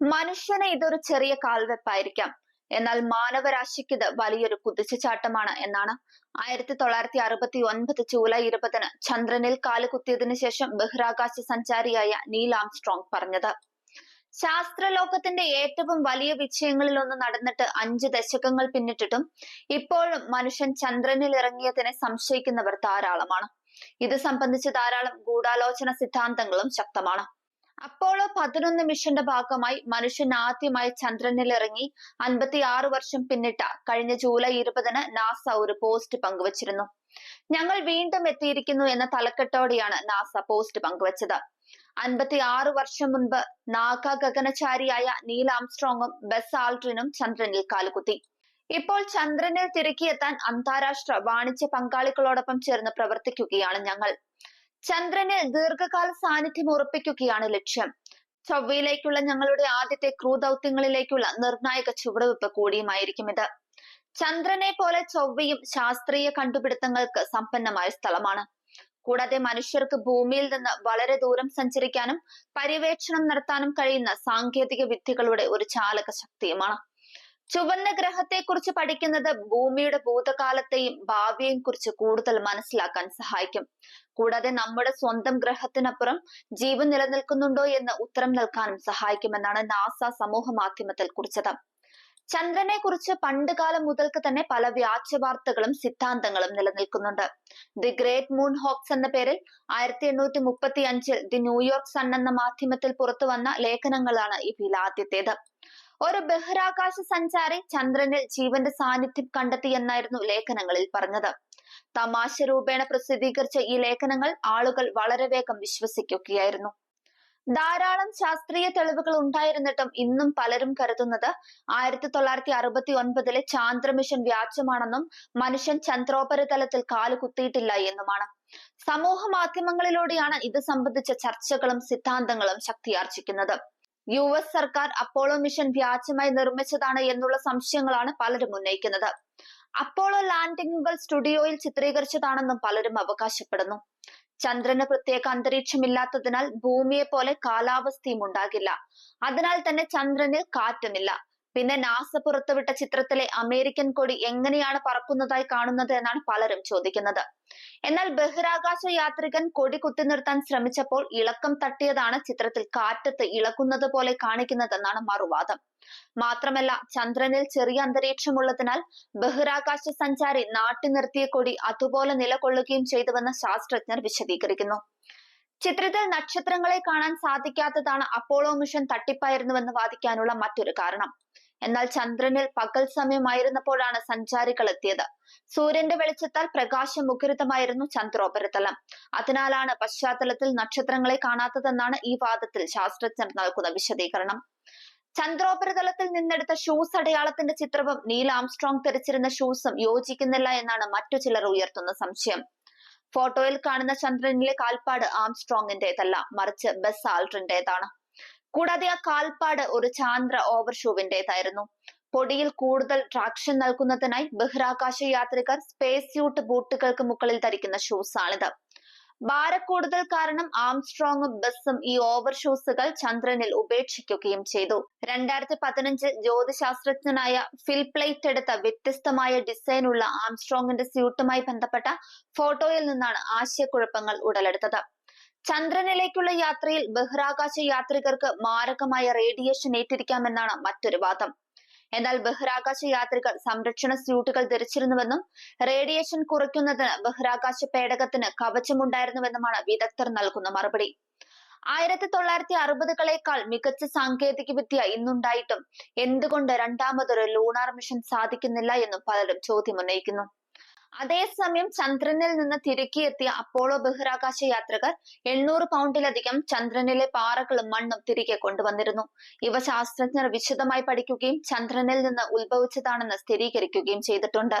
മനുഷ്യന് ഇതൊരു ചെറിയ കാൽവെപ്പായിരിക്കാം. എന്നാൽ മാനവരാശിക്ക് ഇത് വലിയൊരു കുതിച്ചുചാട്ടമാണ് എന്നാണ് ആയിരത്തി തൊള്ളായിരത്തി അറുപത്തി ഒൻപത് ജൂലൈ ഇരുപതിന് ചന്ദ്രനിൽ കാലുകുത്തിയതിനു ശേഷം ബഹിരാകാശ സഞ്ചാരിയായ നീൽ ആംസ്ട്രോങ് പറഞ്ഞത്. ശാസ്ത്രലോകത്തിന്റെ ഏറ്റവും വലിയ വിജയങ്ങളിൽ ഒന്ന് നടന്നിട്ട് അഞ്ച് ദശകങ്ങൾ പിന്നിട്ടിട്ടും ഇപ്പോഴും മനുഷ്യൻ ചന്ദ്രനിൽ ഇറങ്ങിയതിനെ സംശയിക്കുന്നവർ ധാരാളമാണ്. ഇത് സംബന്ധിച്ച് ധാരാളം ഗൂഢാലോചന സിദ്ധാന്തങ്ങളും ശക്തമാണ്. അപ്പോളോ പതിനൊന്ന് മിഷന്റെ ഭാഗമായി മനുഷ്യൻ ആദ്യമായി ചന്ദ്രനിൽ ഇറങ്ങി അൻപത്തി ആറ് വർഷം പിന്നിട്ട കഴിഞ്ഞ ജൂലൈ ഇരുപതിന് നാസ ഒരു പോസ്റ്റ് പങ്കുവച്ചിരുന്നു. ഞങ്ങൾ വീണ്ടും എത്തിയിരിക്കുന്നു എന്ന തലക്കെട്ടോടെയാണ് നാസ പോസ്റ്റ് പങ്കുവച്ചത്. അൻപത്തി ആറ് വർഷം മുൻപ് നാഗ ഗഗനചാരിയായ നീൽ ആംസ്ട്രോങ്ങും ബസ് ആൾട്രിനും ചന്ദ്രനിൽ കാലുകുത്തി. ഇപ്പോൾ ചന്ദ്രനിൽ തിരക്കിയെത്താൻ അന്താരാഷ്ട്ര വാണിജ്യ പങ്കാളികളോടൊപ്പം ചേർന്ന് പ്രവർത്തിക്കുകയാണ് ഞങ്ങൾ. ചന്ദ്രനിൽ ദീർഘകാല സാന്നിധ്യം ഉറപ്പിക്കുകയാണ് ലക്ഷ്യം. ചൊവ്വയിലേക്കുള്ള ഞങ്ങളുടെ ആദ്യത്തെ ക്രൂ ദൗത്യങ്ങളിലേക്കുള്ള നിർണായക ചുവടുവെപ്പ് കൂടിയുമായിരിക്കും ഇത്. ചന്ദ്രനെ പോലെ ചൊവ്വയും ശാസ്ത്രീയ കണ്ടുപിടുത്തങ്ങൾക്ക് സമ്പന്നമായ സ്ഥലമാണ്. കൂടാതെ മനുഷ്യർക്ക് ഭൂമിയിൽ നിന്ന് വളരെ ദൂരം സഞ്ചരിക്കാനും പര്യവേക്ഷണം നടത്താനും കഴിയുന്ന സാങ്കേതിക വിദ്യകളുടെ ഒരു ചാലക ശക്തിയുമാണ്. ചുവന്ന ഗ്രഹത്തെക്കുറിച്ച് പഠിക്കുന്നത് ഭൂമിയുടെ ഭൂതകാലത്തെയും ഭാവിയെയും കുറിച്ച് കൂടുതൽ മനസ്സിലാക്കാൻ സഹായിക്കും. കൂടാതെ നമ്മുടെ സ്വന്തം ഗ്രഹത്തിനപ്പുറം ജീവൻ നിലനിൽക്കുന്നുണ്ടോ എന്ന് ഉത്തരം നൽകാനും സഹായിക്കുമെന്നാണ് നാസ സമൂഹ മാധ്യമത്തിൽ കുറിച്ചത്. ചന്ദ്രനെ കുറിച്ച് പണ്ട് കാലം മുതൽക്ക് തന്നെ പല വ്യാജ വാർത്തകളും സിദ്ധാന്തങ്ങളും നിലനിൽക്കുന്നുണ്ട്. ദി ഗ്രേറ്റ് മൂൺ ഹോക്സ് എന്ന പേരിൽ ആയിരത്തി എണ്ണൂറ്റി മുപ്പത്തി അഞ്ചിൽ ദി ന്യൂയോർക്ക് സൺ എന്ന മാധ്യമത്തിൽ പുറത്തു വന്ന ലേഖനങ്ങളാണ് ഇവയിൽ ആദ്യത്തേത്. ഒരു ബഹിരാകാശ സഞ്ചാരി ചന്ദ്രനിൽ ജീവന്റെ സാന്നിധ്യം കണ്ടെത്തിയെന്നായിരുന്നു ലേഖനങ്ങളിൽ പറഞ്ഞത്. തമാശ രൂപേണ പ്രസിദ്ധീകരിച്ച ഈ ലേഖനങ്ങൾ ആളുകൾ വളരെ വേഗം വിശ്വസിക്കുകയായിരുന്നു. ധാരാളം ശാസ്ത്രീയ തെളിവുകൾ ഉണ്ടായിരുന്നിട്ടും ഇന്നും പലരും കരുതുന്നത് ആയിരത്തി തൊള്ളായിരത്തി അറുപത്തി ഒൻപതിലെ ചാന്ദ്ര മിഷൻ വ്യാജമാണെന്നും മനുഷ്യൻ ചന്ദ്രോപരിതലത്തിൽ കാൽ കുത്തിയിട്ടില്ല എന്നുമാണ്. സമൂഹ മാധ്യമങ്ങളിലൂടെയാണ് ഇത് സംബന്ധിച്ച ചർച്ചകളും സിദ്ധാന്തങ്ങളും ശക്തിയാർജിക്കുന്നത്. യു എസ് സർക്കാർ അപ്പോളോ മിഷൻ വ്യാജമായി നിർമ്മിച്ചതാണ് എന്നുള്ള സംശയങ്ങളാണ് പലരും ഉന്നയിക്കുന്നത്. അപ്പോളോ ലാൻഡിങ്ങുകൾ സ്റ്റുഡിയോയിൽ ചിത്രീകരിച്ചതാണെന്നും പലരും അവകാശപ്പെടുന്നു. ചന്ദ്രന് പ്രത്യേക അന്തരീക്ഷമില്ലാത്തതിനാൽ ഭൂമിയെ പോലെ കാലാവസ്ഥയും ഉണ്ടാകില്ല. അതിനാൽ തന്നെ ചന്ദ്രനിൽ കാറ്റുമില്ല. പിന്നെ നാസ പുറത്തുവിട്ട ചിത്രത്തിലെ അമേരിക്കൻ കൊടി എങ്ങനെയാണ് പറക്കുന്നതായി കാണുന്നത് എന്നാണ് പലരും ചോദിക്കുന്നത്. എന്നാൽ ബഹിരാകാശ യാത്രികൻ കൊടി കുത്തി നിർത്താൻ ശ്രമിച്ചപ്പോൾ ഇളക്കം തട്ടിയതാണ് ചിത്രത്തിൽ കാറ്റത്ത് ഇളക്കുന്നത് പോലെ കാണിക്കുന്നതെന്നാണ് മറുവാദം. മാത്രമല്ല ചന്ദ്രനിൽ ചെറിയ അന്തരീക്ഷമുള്ളതിനാൽ ബഹിരാകാശ സഞ്ചാരി നാട്ടി നിർത്തിയ കൊടി അതുപോലെ നിലകൊള്ളുകയും ചെയ്തുവെന്ന് ശാസ്ത്രജ്ഞർ വിശദീകരിക്കുന്നു. ചിത്രത്തിൽ നക്ഷത്രങ്ങളെ കാണാൻ സാധിക്കാത്തതാണ് അപ്പോളോ മിഷൻ തട്ടിപ്പായിരുന്നുവെന്ന് വാദിക്കാനുള്ള മറ്റൊരു കാരണം. എന്നാൽ ചന്ദ്രനിൽ പകൽ സമയമായിരുന്നപ്പോഴാണ് സഞ്ചാരികൾ എത്തിയത്. സൂര്യന്റെ വെളിച്ചത്താൽ പ്രകാശമുഖരിതമായിരുന്നു ചന്ദ്രോപരിതലം. അതിനാലാണ് പശ്ചാത്തലത്തിൽ നക്ഷത്രങ്ങളെ കാണാത്തതെന്നാണ് ഈ വാദത്തിൽ ശാസ്ത്രജ്ഞർ നൽകുന്ന വിശദീകരണം. ചന്ദ്രോപരിതലത്തിൽ നിന്നെടുത്ത ഷൂസ് അടയാളത്തിന്റെ ചിത്രവും നീൽ ആംസ്ട്രോങ് ധരിച്ചിരുന്ന ഷൂസും യോജിക്കുന്നില്ല എന്നാണ് മറ്റു ചിലർ ഉയർത്തുന്ന സംശയം. ഫോട്ടോയിൽ കാണുന്ന ചന്ദ്രനിലെ കാൽപ്പാട് ആംസ്ട്രോങ്ങിന്റേതല്ല മറിച്ച് ബസ് ആൾട്രിന്റേതാണ് കൂടാതെ ആ കാൽപ്പാട് ഒരു ചാന്ദ്ര ഓവർഷൂവിന്റേതായിരുന്നു. പൊടിയിൽ കൂടുതൽ ട്രാക്ഷൻ നൽകുന്നതിനായി ബഹിരാകാശ യാത്രികർ സ്പേസ് സ്യൂട്ട് ബൂട്ടുകൾക്ക് മുകളിൽ ധരിക്കുന്ന ഷൂസാണിത് ഭാരക്കൂടുതൽ കാരണം ആംസ്ട്രോങ്ങും ബസ്സും ഈ ഓവർ ഷൂസുകൾ ചന്ദ്രനിൽ ഉപേക്ഷിക്കുകയും ചെയ്തു. രണ്ടായിരത്തി പതിനഞ്ചിൽ ജ്യോതിശാസ്ത്രജ്ഞനായ ഫിൽ പ്ലേറ്റ് എടുത്ത വ്യത്യസ്തമായ ഡിസൈനുള്ള ആംസ്ട്രോങ്ങിന്റെ സ്യൂട്ടുമായി ബന്ധപ്പെട്ട ഫോട്ടോയിൽ നിന്നാണ് ആശയക്കുഴപ്പങ്ങൾ ഉടലെടുത്തത്. ചന്ദ്രനിലേക്കുള്ള യാത്രയിൽ ബഹിരാകാശ യാത്രികർക്ക് മാരകമായ റേഡിയേഷൻ ഏറ്റിരിക്കാമെന്നാണ് മറ്റൊരു വാദം. എന്നാൽ ബഹിരാകാശ യാത്രികർ സംരക്ഷണ സ്യൂട്ടുകൾ ധരിച്ചിരുന്നുവെന്നും റേഡിയേഷൻ കുറയ്ക്കുന്നതിന് ബഹിരാകാശ പേടകത്തിന് കവചമുണ്ടായിരുന്നുവെന്നുമാണ് വിദഗ്ധർ നൽകുന്ന മറുപടി. ആയിരത്തി തൊള്ളായിരത്തി അറുപതുകളേക്കാൾ മികച്ച സാങ്കേതിക വിദ്യ ഇന്നുണ്ടായിട്ടും എന്തുകൊണ്ട് രണ്ടാമതൊരു ലൂണാർ മിഷൻ സാധിക്കുന്നില്ല എന്നും പലരും ചോദ്യമുന്നയിക്കുന്നു അതേസമയം ചന്ദ്രനിൽ നിന്ന് തിരക്കിയെത്തിയ അപ്പോളോ ബഹിരാകാശ യാത്രികർ എണ്ണൂറ് പൗണ്ടിലധികം ചന്ദ്രനിലെ പാറകളും മണ്ണും തിരികെ കൊണ്ടുവന്നിരുന്നു. ഇവ ശാസ്ത്രജ്ഞർ വിശദമായി പഠിക്കുകയും ചന്ദ്രനിൽ നിന്ന് ഉത്ഭവിച്ചതാണെന്ന് സ്ഥിരീകരിക്കുകയും ചെയ്തിട്ടുണ്ട്.